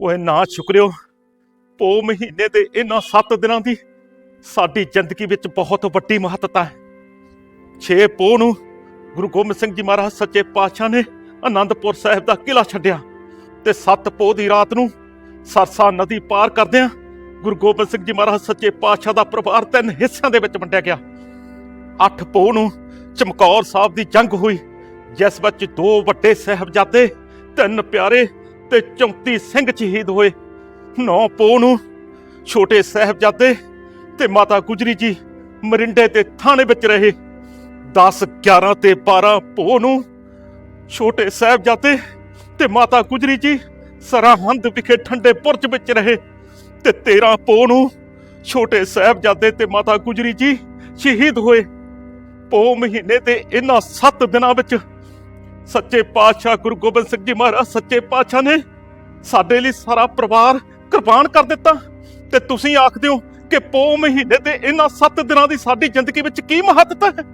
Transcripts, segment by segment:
ਓਏ ਨਾ ਸ਼ੁਕਰਿਓ। ਪੋ ਮਹੀਨੇ ਦੇ ਇਹਨਾਂ 7 ਦਿਨਾਂ ਦੀ ਸਾਡੀ ਜ਼ਿੰਦਗੀ ਵਿੱਚ ਬਹੁਤ ਵੱਡੀ ਮਹੱਤਤਾ ਹੈ। 6 ਪੋ ਨੂੰ ਗੁਰੂ ਗੋਬਿੰਦ ਸਿੰਘ ਜੀ ਮਹਾਰਾਜ ਸੱਚੇ ਪਾਤਸ਼ਾਹ ਨੇ ਆਨੰਦਪੁਰ ਸਾਹਿਬ ਦਾ ਕਿਲਾ ਛੱਡਿਆ ਤੇ 7 ਪੋ ਦੀ ਰਾਤ ਨੂੰ ਸਰਸਾ ਨਦੀ ਪਾਰ ਕਰਦਿਆਂ ਗੁਰੂ ਗੋਬਿੰਦ ਸਿੰਘ ਜੀ ਮਹਾਰਾਜ ਸੱਚੇ ਪਾਤਸ਼ਾਹ ਦਾ ਪਰਿਵਾਰ ਤਿੰਨ ਹਿੱਸਿਆਂ ਦੇ ਵਿੱਚ ਵੰਡਿਆ ਗਿਆ। 8 ਪੋ ਨੂੰ ਚਮਕੌਰ ਸਾਹਿਬ ਦੀ ਜੰਗ ਹੋਈ, ਜਿਸ ਵਿੱਚ ਦੋ ਵੱਡੇ ਸਾਹਿਬਜ਼ਾਦੇ, ਤਿੰਨ ਪਿਆਰੇ ਤੇ 34 ਸਿੰਘ ਸ਼ਹੀਦ ਹੋਏ। 9 ਪੋ ਨੂੰ ਛੋਟੇ ਸਾਹਿਬਜ਼ਾਦੇ ਤੇ ਮਾਤਾ ਗੁਜਰੀ ਜੀ ਮਰਿੰਡੇ ਤੇ ਥਾਣੇ ਵਿੱਚ ਰਹੇ। 10 11 ਤੇ 12 ਪੋ ਨੂੰ ਛੋਟੇ ਸਾਹਿਬਜ਼ਾਦੇ ਤੇ ਮਾਤਾ ਗੁਜਰੀ ਜੀ ਸਰਹੰਦ ਵਿਖੇ ਠੰਡੇ ਪੁਰਜ ਵਿੱਚ ਰਹੇ ਤੇ 13 ਪੋ ਨੂੰ ਛੋਟੇ ਸਾਹਿਬਜ਼ਾਦੇ ਤੇ ਮਾਤਾ ਗੁਜਰੀ ਜੀ ਸ਼ਹੀਦ ਹੋਏ। ਪੋ ਮਹੀਨੇ ਦੇ ਇਹਨਾਂ 7 ਦਿਨਾਂ ਵਿੱਚ ਸੱਚੇ ਪਾਤਸ਼ਾਹ ਗੁਰੂ ਗੋਬਿੰਦ ਸਿੰਘ ਜੀ ਮਹਾਰਾਜ ਸੱਚੇ ਪਾਤਸ਼ਾਹ ਨੇ ਸਾਡੇ ਲਈ ਸਾਰਾ ਪਰਿਵਾਰ ਕੁਰਬਾਨ ਕਰ ਦਿੱਤਾ ਤੇ ਤੁਸੀਂ ਆਖਦੇ ਹੋ ਕਿ ਪੋ ਮਹੀਨੇ ਦੇ ਇਹਨਾਂ 7 ਦਿਨਾਂ ਦੀ ਸਾਡੀ ਜ਼ਿੰਦਗੀ ਵਿੱਚ ਕੀ ਮਹੱਤਤਾ ਹੈ?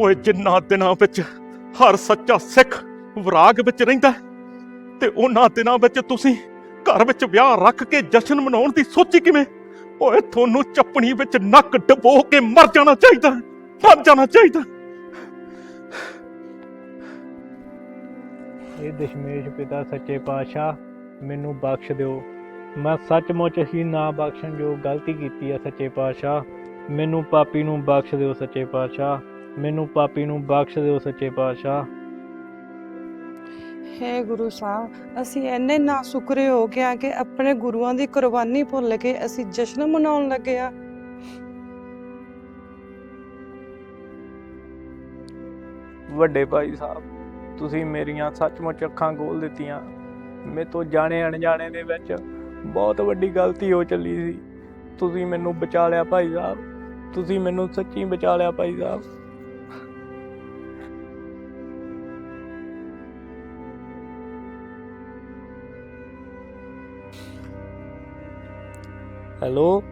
ਓਏ ਜਿੰਨਾ ਦਿਨਾਂ ਵਿੱਚ ਹਰ ਸੱਚਾ ਸਿੱਖ ਵਿਰਾਗ ਵਿੱਚ ਰਹਿੰਦਾ ਤੇ ਉਹਨਾਂ ਦਿਨਾਂ ਵਿੱਚ ਤੁਸੀਂ ਘਰ ਵਿੱਚ ਵਿਆਹ ਰੱਖ ਕੇ ਜਸ਼ਨ ਮਨਾਉਣ ਦੀ ਸੋਚੀ ਕਿਵੇਂ? ਓਏ ਤੁਹਾਨੂੰ ਚੱਪਣੀ ਵਿੱਚ ਨੱਕ ਡਬੋ ਕੇ ਮਰ ਜਾਣਾ ਚਾਹੀਦਾ ਹੈ, ਮਰ ਜਾਣਾ ਚਾਹੀਦਾ ਇਹ ਦਸ਼ਮੇਸ਼ ਪਿਤਾ ਸੱਚੇ ਪਾਤਸ਼ਾਹ ਮੈਨੂੰ ਬਖਸ਼ ਦਿਓ। ਮੈਂ ਸੱਚਮੁੱਚ ਹੀ ਨਾ ਬਖਸ਼ਣ ਜੋ ਗਲਤੀ ਕੀਤੀ ਹੈ ਸੱਚੇ ਪਾਤਸ਼ਾਹ। ਮੈਨੂੰ ਪਾਪੀ ਨੂੰ ਬਖਸ਼ ਦਿਓ ਸੱਚੇ ਪਾਤਸ਼ਾਹ। ਮੈਨੂੰ ਪਾਪੀ ਨੂੰ ਬਖਸ਼ ਦਿਓ ਸੱਚੇ ਪਾਤਸ਼ਾਹ। ਹੈ ਗੁਰੂ ਸਾਹਿਬ ਅਸੀਂ ਇੰਨੇ ਨਾ ਸੁਕਰੇ ਹੋ ਗਿਆ ਕਿ ਆਪਣੇ ਗੁਰੂਆਂ ਦੀ ਕੁਰਬਾਨੀ ਭੁੱਲ ਕੇ ਅਸੀਂ ਜਸ਼ਨ ਮਨਾਉਣ ਲੱਗੇ ਆ। ਵੱਡੇ ਭਾਈ ਸਾਹਿਬ ਤੁਸੀਂ ਮੇਰੀਆਂ ਸੱਚਮੁੱਚ ਅੱਖਾਂ ਖੋਲ ਦਿੱਤੀਆਂ। ਮੇਰੇ ਤੋਂ ਜਾਣੇ ਅਣਜਾਣੇ ਦੇ ਵਿੱਚ ਬਹੁਤ ਵੱਡੀ ਗਲਤੀ ਹੋ ਚੱਲੀ ਸੀ। ਤੁਸੀਂ ਮੈਨੂੰ ਬਚਾ ਲਿਆ ਭਾਈ ਸਾਹਿਬ। ਤੁਸੀਂ ਮੈਨੂੰ ਸੱਚੀ ਬਚਾ ਲਿਆ ਭਾਈ ਸਾਹਿਬ। ਹੈਲੋ?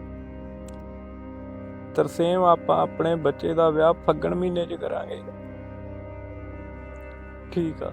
ਤਰਸੇਮ, ਆਪਾਂ ਆਪਣੇ ਬੱਚੇ ਦਾ ਵਿਆਹ ਫੱਗਣ ਮਹੀਨੇ 'ਚ ਕਰਾਂਗੇ। ਠੀਕ ਆ।